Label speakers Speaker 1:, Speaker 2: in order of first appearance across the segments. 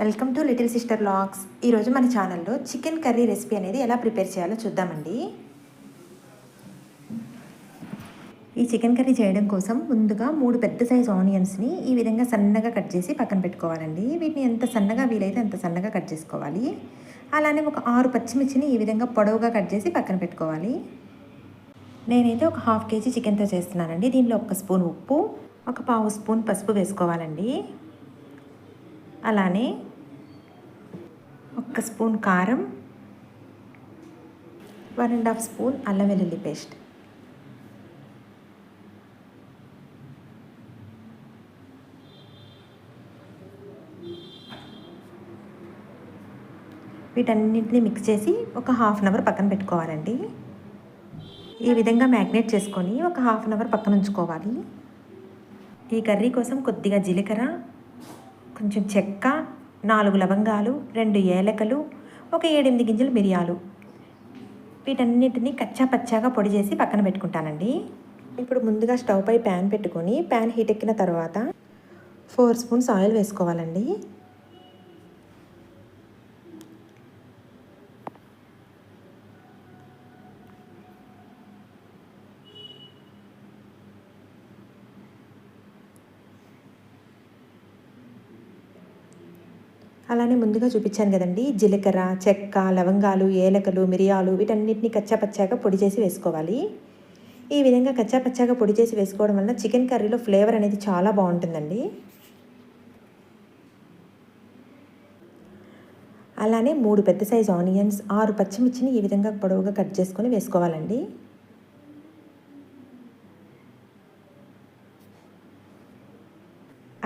Speaker 1: Welcome to little sister logs ఈరోజు మన ఛానల్లో చికెన్ కర్రీ రెసిపీ అనేది ఎలా ప్రిపేర్ చేయాలో చూద్దామండి. ఈ చికెన్ కర్రీ చేయడం కోసం ముందుగా మూడు పెద్ద సైజు ఆనియన్స్ని ఈ విధంగా సన్నగా కట్ చేసి పక్కన పెట్టుకోవాలండి. వీటిని ఎంత సన్నగా వీలైతే అంత సన్నగా కట్ చేసుకోవాలి. అలానే ఒక ఆరు పచ్చిమిర్చిని ఈ విధంగా పొడవుగా కట్ చేసి పక్కన పెట్టుకోవాలి. నేనైతే ఒక హాఫ్ కేజీ చికెన్తో చేస్తున్నానండి. దీనిలో ఒక స్పూన్ ఉప్పు ఒక పావు స్పూన్ పసుపు వేసుకోవాలండి. అలానే ఒక్క స్పూన్ కారం వన్ అండ్ హాఫ్ స్పూన్ అల్లం వెల్లుల్లి పేస్ట్. వీటన్నింటినీ మిక్స్ చేసి ఒక హాఫ్ అన్ అవర్ పక్కన పెట్టుకోవాలండి. ఈ విధంగా మ్యాగ్నేట్ చేసుకొని ఒక హాఫ్ అన్ అవర్ పక్కన ఉంచుకోవాలి. ఈ కర్రీ కోసం కొద్దిగా జీలకర్ర కొంచెం చెక్క నాలుగు లవంగాలు రెండు ఏలకలు ఒక ఏడెనిమిది గింజలు మిరియాలు. వీటన్నిటిని కచ్చా పచ్చాగా పొడి చేసి పక్కన పెట్టుకుంటానండి. ఇప్పుడు ముందుగా స్టవ్ పై ప్యాన్ పెట్టుకొని ప్యాన్ హీట్ ఎక్కిన తర్వాత ఫోర్ స్పూన్స్ ఆయిల్ వేసుకోవాలండి. అలానే ముందుగా చూపించాను కదండి. జీలకర్ర చెక్క లవంగాలు ఏలకలు మిరియాలు వీటన్నిటిని కచ్చాపచ్చాగా పొడి చేసి వేసుకోవాలి. ఈ విధంగా కచ్చాపచ్చాగా పొడి చేసి వేసుకోవడం వల్ల చికెన్ కర్రీలో ఫ్లేవర్ అనేది చాలా బాగుంటుందండి. అలానే మూడు పెద్ద సైజు ఆనియన్స్ ఆరు పచ్చిమిర్చిని ఈ విధంగా పొడవుగా కట్ చేసుకొని వేసుకోవాలండి.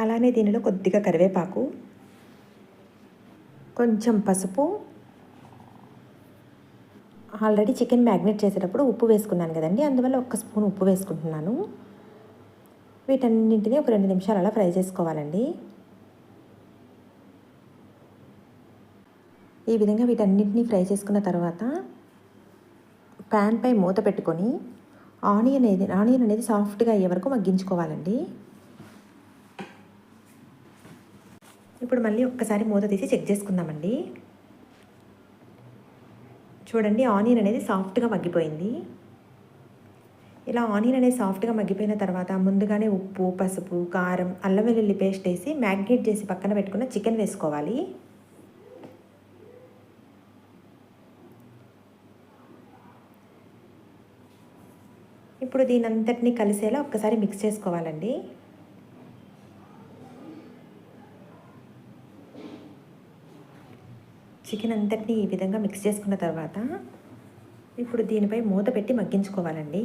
Speaker 1: అలానే దీనిలో కొద్దిగా కరివేపాకు కొంచెం పసుపు. ఆల్రెడీ చికెన్ మ్యాగ్నేట్ చేసేటప్పుడు ఉప్పు వేసుకున్నాను కదండి. అందువల్ల ఒక స్పూన్ ఉప్పు వేసుకుంటున్నాను. వీటన్నింటినీ ఒక రెండు నిమిషాలు అలా ఫ్రై చేసుకోవాలండి. ఈ విధంగా వీటన్నింటినీ ఫ్రై చేసుకున్న తర్వాత ప్యాన్పై మూత పెట్టుకొని ఆనియన్ అనేది ఆనియన్ అనేది సాఫ్ట్గా అయ్యే వరకు మగ్గించుకోవాలండి. ఇప్పుడు మళ్ళీ ఒక్కసారి మూత తీసి చెక్ చేసుకుందామండి. చూడండి ఆనియన్ అనేది సాఫ్ట్గా మగ్గిపోయింది. ఇలా ఆనియన్ అనేది సాఫ్ట్గా మగ్గిపోయిన తర్వాత ముందుగానే ఉప్పు పసుపు కారం అల్లం వెల్లుల్లి పేస్ట్ వేసి మ్యాగ్నేట్ చేసి పక్కన పెట్టుకున్న చికెన్ వేసుకోవాలి. ఇప్పుడు దీని అంతటినీ కలిసేలా ఒక్కసారి మిక్స్ చేసుకోవాలండి. చికెన్ అంతటిని ఈ విధంగా మిక్స్ చేసుకున్న తర్వాత ఇప్పుడు దీనిపై మూత పెట్టి మగ్గించుకోవాలండి.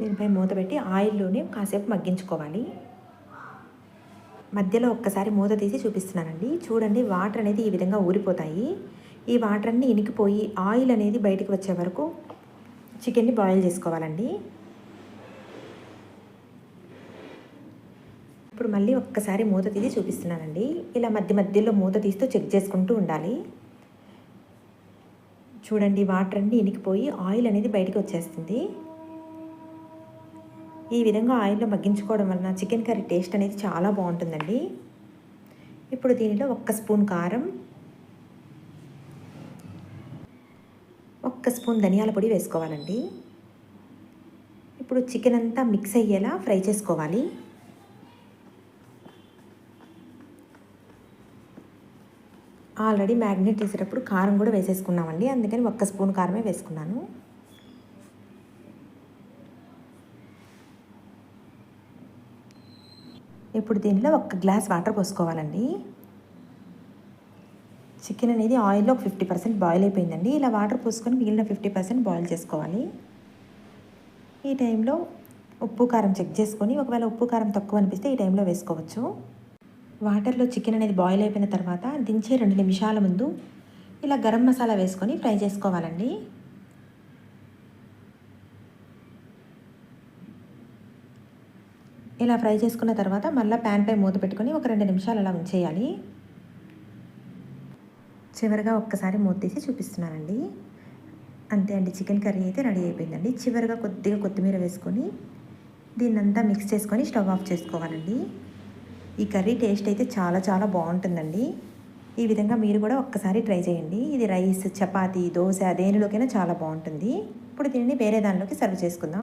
Speaker 1: దీనిపై మూత పెట్టి ఆయిల్లోనే కాసేపు మగ్గించుకోవాలి. మధ్యలో ఒక్కసారి మూత తీసి చూపిస్తున్నానండి. చూడండి వాటర్ అనేది ఈ విధంగా ఊరిపోతాయి. ఈ వాటర్ అన్నీ ఇనికిపోయి ఆయిల్ అనేది బయటికి వచ్చే వరకు చికెన్ని బాయిల్ చేసుకోవాలండి. ఇప్పుడు మళ్ళీ ఒక్కసారి మూత తీసి చూపిస్తున్నానండి. ఇలా మధ్య మధ్యలో మూత తీస్తూ చెక్ చేసుకుంటూ ఉండాలి. చూడండి వాటర్ అన్నీ ఇనికిపోయి ఆయిల్ అనేది బయటికి వచ్చేస్తుంది. ఈ విధంగా ఆయిల్లో మగ్గించుకోవడం వలన చికెన్ కర్రీ టేస్ట్ అనేది చాలా బాగుంటుందండి. ఇప్పుడు దీనిలో ఒక్క స్పూన్ కారం ఒక్క స్పూన్ ధనియాల పొడి వేసుకోవాలండి. ఇప్పుడు చికెన్ అంతా మిక్స్ అయ్యేలా ఫ్రై చేసుకోవాలి. ఆల్రెడీ మ్యాగ్నేట్ చేసేటప్పుడు కారం కూడా వేసేసుకున్నామండి. అందుకని ఒక్క స్పూన్ కారమే వేసుకున్నాను. ఇప్పుడు దీనిలో ఒక గ్లాస్ వాటర్ పోసుకోవాలండి. చికెన్ అనేది ఆయిల్లో ఒక ఫిఫ్టీ పర్సెంట్ బాయిల్ అయిపోయిందండి. ఇలా వాటర్ పోసుకొని మిగిలిన ఫిఫ్టీ పర్సెంట్ బాయిల్ చేసుకోవాలి. ఈ టైంలో ఉప్పు కారం చెక్ చేసుకొని ఒకవేళ ఉప్పు కారం తక్కువ అనిపిస్తే ఈ టైంలో వేసుకోవచ్చు. వాటర్లో చికెన్ అనేది బాయిల్ అయిపోయిన తర్వాత దించే రెండు నిమిషాల ముందు ఇలా గరం మసాలా వేసుకొని ఫ్రై చేసుకోవాలండి. ఇలా ఫ్రై చేసుకున్న తర్వాత మళ్ళీ ప్యాన్పై మూత పెట్టుకొని ఒక రెండు నిమిషాలు అలా ఉంచేయాలి. చివరిగా ఒక్కసారి మూత తీసి చూపిస్తున్నానండి. అంతే అండి చికెన్ కర్రీ అయితే రెడీ అయిపోయిందండి. చివరిగా కొద్దిగా కొత్తిమీర వేసుకొని దీన్నంతా మిక్స్ చేసుకొని స్టవ్ ఆఫ్ చేసుకోవాలండి. ఈ కర్రీ టేస్ట్ అయితే చాలా చాలా బాగుంటుందండి. ఈ విధంగా మీరు కూడా ఒక్కసారి ట్రై చేయండి. ఇది రైస్ చపాతీ దోశ దేనిలోకైనా చాలా బాగుంటుంది. ఇప్పుడు దీనిని వేరే దానిలోకి సర్వ్ చేసుకుందాం.